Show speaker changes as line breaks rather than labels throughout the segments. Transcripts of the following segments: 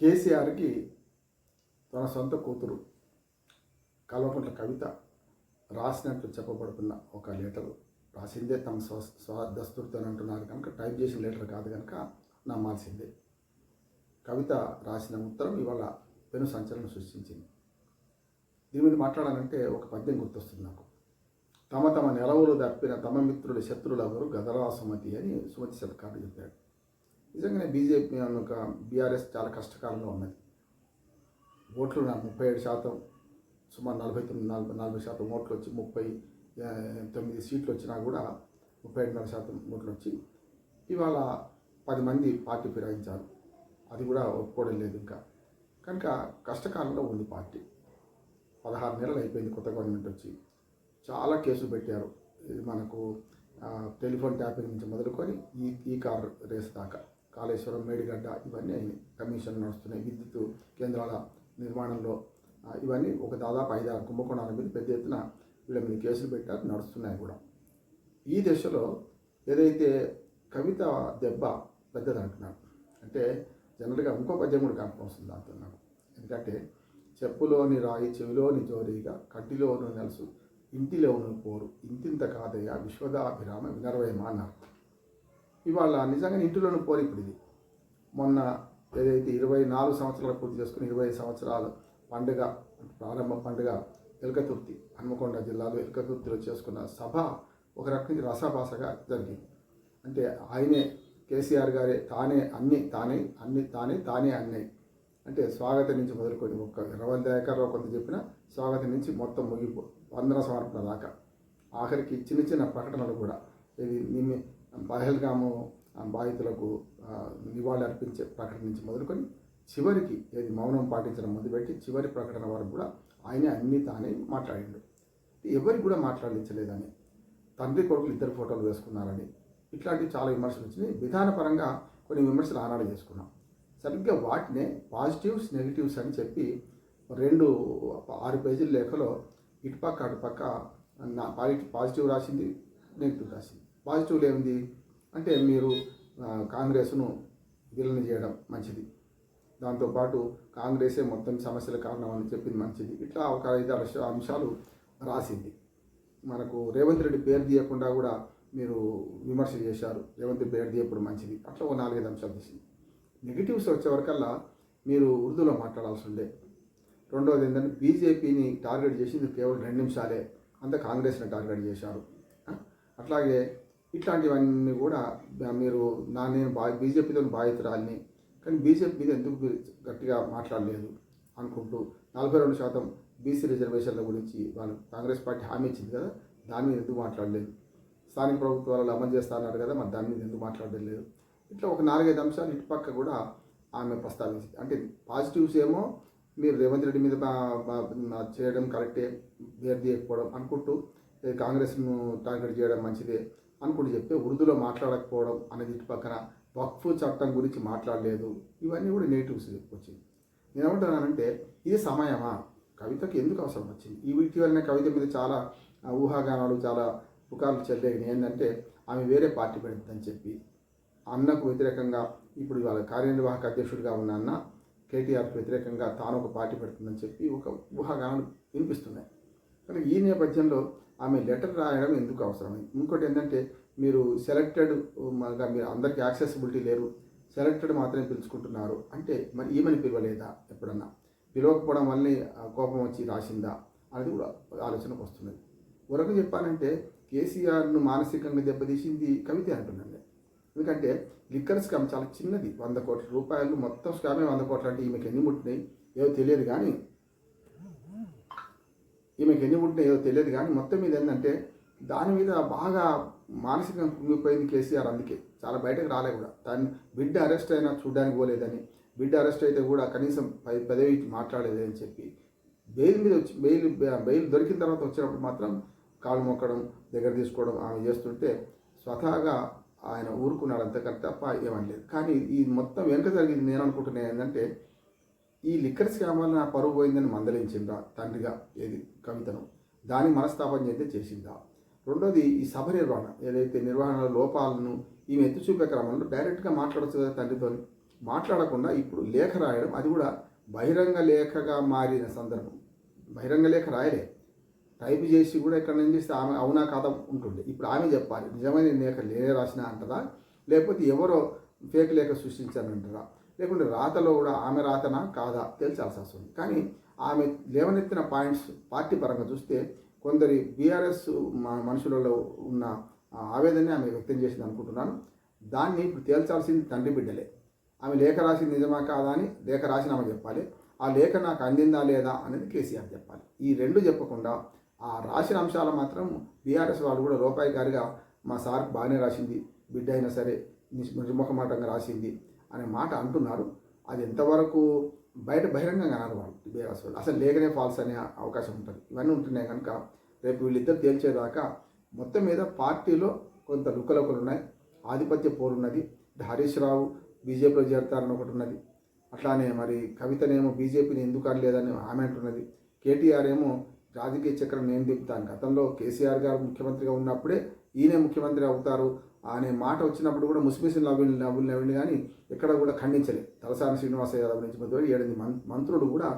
కేసీఆర్కి తన సొంత కూతురు కల్వకుంట్ల కవిత రాసినట్లు చెప్పబడుతున్న ఒక లెటరు రాసిందే తమ స్వ స్వ దస్తూరితో అంటున్నారు కనుక టైప్ చేసిన లెటర్ కాదు కనుక నమ్మాల్సిందే. కవిత రాసిన ఉత్తరం ఇవాళ పెను సంచలనం సృష్టించింది. దీని మీద మాట్లాడాలంటే ఒక పద్యం గుర్తొస్తుంది నాకు. తమ తమ నెలవులు తప్పిన తమ మిత్రుడి శత్రులెవరు గదరా సుమతి అని సుమతి సర్కారు చెప్పాడు. నిజంగానే బీజేపీ ఒక బీఆర్ఎస్ చాలా కష్టకాలంలో ఉన్నది. ఓట్లు ముప్పై ఏడు శాతం సుమారు నలభై తొమ్మిది నలభై నలభై శాతం ఓట్లు వచ్చి ముప్పై తొమ్మిది సీట్లు వచ్చినా కూడా ముప్పై ఏడున్నర శాతం ఓట్లు వచ్చి ఇవాళ పది మంది పార్టీ ఫిరాయించారు. అది కూడా ఒప్పుకోవడం లేదు ఇంకా. కనుక కష్టకాలంలో ఉంది పార్టీ. పదహారు నెలలు అయిపోయింది కొత్త గవర్నమెంట్ వచ్చి. చాలా కేసులు పెట్టారు. ఇది మనకు టెలిఫోన్ ట్యాపింగ్ నుంచి మొదలుకొని ఈ ఈ కార్ రేస్ దాకా. కాళేశ్వరం మేడిగడ్డ ఇవన్నీ అయినాయి కమిషన్ నడుస్తున్నాయి. విద్యుత్ కేంద్రాల నిర్మాణంలో. ఇవన్నీ ఒక దాదాపు ఐదారు కుంభకోణాల మీద పెద్ద ఎత్తున వీళ్ళ మీద కేసులు పెట్టారు నడుస్తున్నాయి కూడా. ఈ దశలో ఏదైతే కవిత దెబ్బ పెద్దది అంటున్నారు అంటే జనరల్గా ఇంకో పద్యం కూడా కనుక వస్తుంది దాంతో నాకు. ఎందుకంటే చెప్పులోని రాయి చెవిలోని జోరీగా కంటిలోను నెలసు ఇంటిలోను పోరు ఇంతింత కాదయ్య విశ్వదాభిరామ వినర్వయమా అన్నారు. ఇవాళ నిజంగా ఇంటిలోను పోరు ఇప్పుడు ఇది. మొన్న ఏదైతే ఇరవై నాలుగు సంవత్సరాలు పూర్తి చేసుకుని ఇరవై సంవత్సరాలు పండుగ ప్రారంభ పండుగ ఎలకతుర్తి హన్మకొండ జిల్లాలో ఎలకతుర్తిలో చేసుకున్న సభ ఒక రకంగా రసాభాసగా జరిగింది. అంటే ఆయనే కేసీఆర్ గారే తానే అన్ని తానే అన్ని తానే తానే అన్నీ. అంటే స్వాగతం నుంచి మొదలుకొని ఒక్క ఇరవై ఏకర్లో కొంత చెప్పిన స్వాగతం నుంచి మొత్తం ముగిపో వందన సమర్పణ దాకా. ఆఖరికి చిన్న చిన్న ప్రకటనలు కూడా. ఇది పహల్గాము బాధితులకు ఆ, నివాళి అర్పించే ప్రకటన నుంచి మొదలుకొని చివరికి ఏది మౌనం పాటించడం మొదలుపెట్టి చివరి ప్రకటన వరకు కూడా ఆయనే అన్నీ తానే మాట్లాడిండు. ఎవరికి కూడా మాట్లాడించలేదని తండ్రి కొడుకులు ఇద్దరు ఫోటోలు వేసుకున్నారని ఇట్లాంటివి చాలా విమర్శలు వచ్చినాయి. విధానపరంగా కొన్ని విమర్శలు ఆనాడు చేసుకున్నాం. సరిగ్గా వాటినే పాజిటివ్స్ నెగిటివ్స్ అని చెప్పి రెండు ఆరు పేజీల లేఖలో ఇటుపక్క అటుపక్క నా పాజిటివ్ రాసింది నెగిటివ్ రాసింది. పాజిటివ్లు ఏమిటి అంటే మీరు కాంగ్రెస్ను విలన చేయడం మంచిది. దాంతోపాటు కాంగ్రెసే మొత్తం సమస్యల కారణం అని చెప్పింది మంచిది. ఇట్లా ఒక ఐదు అంశాలు రాసింది. మనకు రేవంత్ రెడ్డి పేరు తీయకుండా కూడా మీరు విమర్శ చేశారు. రేవంత్ పేరు తీయప్పుడు మంచిది. అట్లా ఓ నాలుగైదు అంశాలు తీసింది. నెగిటివ్స్ వచ్చేవరకల్లా మీరు ఉర్దూలో మాట్లాడాల్సి ఉండే. రెండవది ఏంటంటే బీజేపీని టార్గెట్ చేసింది కేవలం రెండు నిమిషాలే. అంత కాంగ్రెస్ని టార్గెట్ చేశారు. అట్లాగే ఇట్లాంటివన్నీ కూడా మీరు నా నేను బా బీజేపీతో బాధితురాలిని. కానీ బీజేపీ మీద ఎందుకు గట్టిగా మాట్లాడలేదు అనుకుంటూ నలభై రెండు శాతం బీసీ రిజర్వేషన్ల గురించి వాళ్ళు కాంగ్రెస్ పార్టీ హామీ ఇచ్చింది కదా దాని మీద ఎందుకు మాట్లాడలేదు? స్థానిక ప్రభుత్వాలు అమలు చేస్తారన్నారు కదా మరి దాని మీద ఎందుకు మాట్లాడడం లేదు ఇట్లా ఒక నాలుగైదు అంశాలు ఇటుపక్క కూడా ఆమె ప్రస్తావించింది. అంటే పాజిటివ్స్ ఏమో మీరు రేవంత్ రెడ్డి మీద బా- చేయడం కరెక్టే వేరు తీయకపోవడం అనుకుంటూ కాంగ్రెస్ను టార్గెట్ చేయడం మంచిదే అనుకుని చెప్పి ఉర్దూలో మాట్లాడకపోవడం అనేది ఇటు పక్కన వక్ఫ్ చట్టం గురించి మాట్లాడలేదు. ఇవన్నీ కూడా నెగిటివ్స్ వచ్చింది నేను ఏమంటున్నానంటే ఇది సమయమా? కవితకు ఎందుకు అవసరం వచ్చింది? ఈ ఇటీవలనే కవిత మీద చాలా ఊహాగానాలు చాలా పుకార్లు చెల్లేవి ఏంటంటే ఆమె వేరే పార్టీ పెడుతుందని చెప్పి అన్నకు వ్యతిరేకంగా ఇప్పుడు వాళ్ళ కార్యనిర్వాహక అధ్యక్షుడిగా ఉన్న అన్న కేటీఆర్కి వ్యతిరేకంగా తాను ఒక పార్టీ పెడుతుందని చెప్పి ఒక ఊహాగానాలు వినిపిస్తున్నాయి. కానీ ఈ నేపథ్యంలో ఆమె లెటర్ రాయడం ఎందుకు అవసరం? ఇంకోటి ఏంటంటే మీరు సెలెక్టెడ్ మీరు అందరికీ యాక్సెసిబిలిటీ లేరు. సెలెక్టెడ్ మాత్రమే పిలుచుకుంటున్నారు. అంటే మరి ఈమెని పిలవలేదా ఎప్పుడన్నా? పిలవకపోవడం వల్లే ఆ కోపం వచ్చి రాసిందా? అనేది కూడా ఆలోచనకు వస్తున్నది వరకు చెప్పాలంటే కేసీఆర్ను మానసికంగా దెబ్బతీసింది కమిటీ అంటున్నాను ఎందుకంటే లిక్కర్ స్కామ్ చాలా చిన్నది. వంద కోట్ల రూపాయలు మొత్తం స్కామే వంద కోట్లు అంటే ఈమెకి ఎన్ని ముట్టినాయి ఏవో తెలియదు కానీ ఈమెకి ఎన్ని ముట్టినాయి ఏదో తెలియదు కానీ మొత్తం మీద ఏంటంటే దాని మీద బాగా మానసికంగా కుంగిపోయింది కేసీఆర్ అందుకే. చాలా బయటకు రాలే కూడా. దాన్ని బిడ్డ అరెస్ట్ అయినా చూడడానికి పోలేదని బిడ్డ అరెస్ట్ అయితే కూడా కనీసం పై పదవి మాట్లాడలేదని చెప్పి బెయిల్ మీద వచ్చి బెయిల్ బెయిల్ దొరికిన తర్వాత వచ్చినప్పుడు మాత్రం కాలు మొక్కడం దగ్గర తీసుకోవడం ఆమె చేస్తుంటే స్వతహాగా ఆయన ఊరుకున్నాడు అంతకంటే తప్ప ఏమనలేదు. కానీ ఈ మొత్తం వెనుక జరిగింది నేను అనుకుంటున్నా ఏంటంటే ఈ లిక్కర్ స్కామ్ వల్ల నా పరువు పోయిందని మందలించిందా? తండ్రిగా ఏది? కవితను. దాని మనస్తాపం చేస్తే చేసిందా? రెండోది ఈ సభ నిర్వహణ. ఏదైతే నిర్వహణ లోపాలను ఈమె ఎత్తు చూపే క్రమంలో డైరెక్ట్గా మాట్లాడచ్చు కదా తండ్రితో మాట్లాడకుండా ఇప్పుడు లేఖ రాయడం అది కూడా బహిరంగ లేఖగా మారిన సందర్భం. బహిరంగ లేఖ రాయలే. టైప్ చేసి కూడా ఇక్కడ నుంచి చేస్తే ఆమె అవునా కాదా ఉంటుండే ఇప్పుడు ఆమె చెప్పాలి నిజమైన లేఖ లేనే రాసిన అంటారా లేకపోతే ఎవరో ఫేక్ లేఖ సృష్టించారంటారా లేకుంటే రాతలో కూడా ఆమె రాతనా? కాదా? తేల్చాల్సి వస్తుంది. కానీ ఆమె లేవనెత్తిన పాయింట్స్ పార్టీ పరంగా చూస్తే కొందరి బీఆర్ఎస్ మనుషులలో ఉన్న ఆవేదనని ఆమె వ్యక్తం చేసింది అనుకుంటున్నాను. దాన్ని ఇప్పుడు తేల్చాల్సింది తండ్రి బిడ్డలే. ఆమె లేఖ రాసింది నిజమా కాదా అని లేఖ రాసిన ఆమె చెప్పాలి. ఆ లేఖ నాకు అందిందా లేదా అనేది కేసీఆర్ చెప్పాలి. ఈ రెండు చెప్పకుండా ఆ రాసిన అంశాలు మాత్రం బీఆర్ఎస్ వాళ్ళు కూడా రూపాయి గారిగా మా సార్ బాగానే రాసింది. బిడ్డ అయినా సరే నిర్ముఖమాటంగా రాసింది. అనే మాట అంటున్నారు. అది ఎంతవరకు బయట బహిరంగంగా అన్నారు వాళ్ళు బీఆర్ఎస్ వాళ్ళు అసలు లేకనే ఫాల్స్ అనే అవకాశం ఉంటుంది. ఇవన్నీ ఉంటున్నాయి కనుక రేపు వీళ్ళిద్దరు తేల్చేదాకా మొత్తం మీద పార్టీలో కొంత లుకలొకలు ఉన్నాయి. ఆధిపత్య పోరున్నది హరీష్ రావు బీజేపీలో చేరతారని ఒకటి ఉన్నది. అట్లానే మరి కవితనేమో బీజేపీని ఎందుకు అనలేదని ఆమె అంటున్నది. కేటీఆర్ ఏమో రాజకీయ చక్రం నేను దింపుతాను గతంలో కేసీఆర్ గారు ముఖ్యమంత్రిగా ఉన్నప్పుడే ఈయనే ముఖ్యమంత్రి అవుతారు. అనే మాట వచ్చినప్పుడు కూడా ముస్మిసిన్ నవ్వులు నవ్వులు నవ్వులు కానీ ఎక్కడ కూడా ఖండించలేదు తలసాని శ్రీనివాస యాదవ్ నుంచి మొదలు ఏడెనిమిది మం మంత్రులు కూడా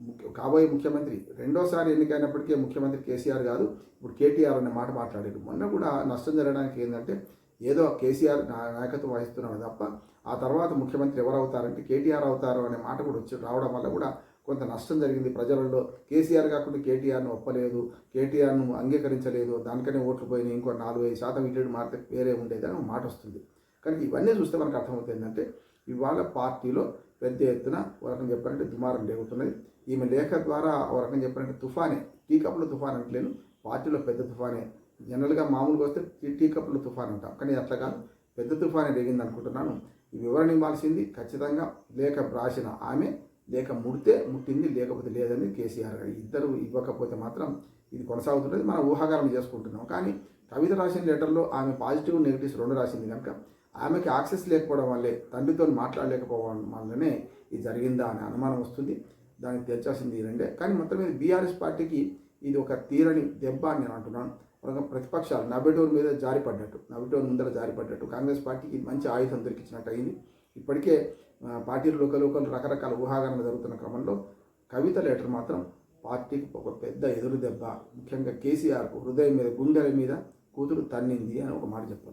ముఖ్య కాబోయే ముఖ్యమంత్రి. రెండోసారి ఎన్నికైనప్పటికీ ముఖ్యమంత్రి కేసీఆర్ కాదు ఇప్పుడు కేటీఆర్ అనే మాట మాట్లాడారు. మొన్న కూడా నష్టం జరగడానికి ఏంటంటే ఏదో కేసీఆర్ నాయకత్వం వహిస్తున్నాడు తప్ప ఆ తర్వాత ముఖ్యమంత్రి ఎవరు అవుతారంటే కేటీఆర్ అవుతారు అనే మాట కూడా వచ్చి రావడం వల్ల కూడా కొంత నష్టం జరిగింది. ప్రజలలో కేసీఆర్ కాకుండా కేటీఆర్ను ఒప్పలేదు కేటీఆర్ను అంగీకరించలేదు దానికనే ఓట్లు పోయినాయి ఇంకో నాలుగు ఐదు శాతం ఇటు మారితే వేరే ఉండేది అని మాట వస్తుంది. కానీ ఇవన్నీ చూస్తే మనకు అర్థమవుతుంది ఏంటంటే ఇవాళ పార్టీలో పెద్ద ఎత్తున ఒక రకం చెప్పారంటే దుమారం లేగుతున్నది. ఈమె లేఖ ద్వారా ఒక రకం చెప్పారంటే తుఫానే టీ కప్పుల తుఫాన్ అంటలేను పార్టీలో పెద్ద తుఫానే. జనరల్గా మామూలుగా వస్తే టీ- కప్పుల తుఫాన్ అంటాం. కానీ అట్లా కాదు. పెద్ద తుఫానే లేగింది అనుకుంటున్నాను ఈ వివరణ ఇవ్వాల్సింది ఖచ్చితంగా లేఖ రాసిన ఆమె లేక ముడితే ముట్టింది లేకపోతే లేదని కేసీఆర్ గారు ఇద్దరు ఇవ్వకపోతే మాత్రం ఇది కొనసాగుతున్నది మనం ఊహాగారం చేసుకుంటున్నాం. కానీ కవిత రాసిన లెటర్లో ఆమె పాజిటివ్ నెగిటివ్స్ రెండు రాసింది కనుక ఆమెకి యాక్సెస్ లేకపోవడం వల్లే తండ్రితో మాట్లాడలేకపోవడం వల్లనే ఇది జరిగిందా అనే అనుమానం వస్తుంది. దానికి తెచ్చాల్సింది ఏంటంటే కానీ మొత్తం మీద బీఆర్ఎస్ పార్టీకి ఇది ఒక తీరని దెబ్బ అని నేను అంటున్నాను. ఒక ప్రతిపక్షాలు నబెటోర్ మీద జారిపడ్డట్టు నబెటోర్ ముందర జారిపడ్డట్టు కాంగ్రెస్ పార్టీకి మంచి ఆయుధం దొరికించినట్టు అయింది. ఇప్పటికే పార్టీలు లోకల్ రకరకాల ఊహాగానాలు జరుగుతున్న క్రమంలో కవిత లెటర్ మాత్రం పార్టీకి ఒక పెద్ద ఎదురు దెబ్బ. ముఖ్యంగా కేసీఆర్కు హృదయం మీద గుండెల మీద కూతురు తన్నింది అని ఒక మాట చెప్పారు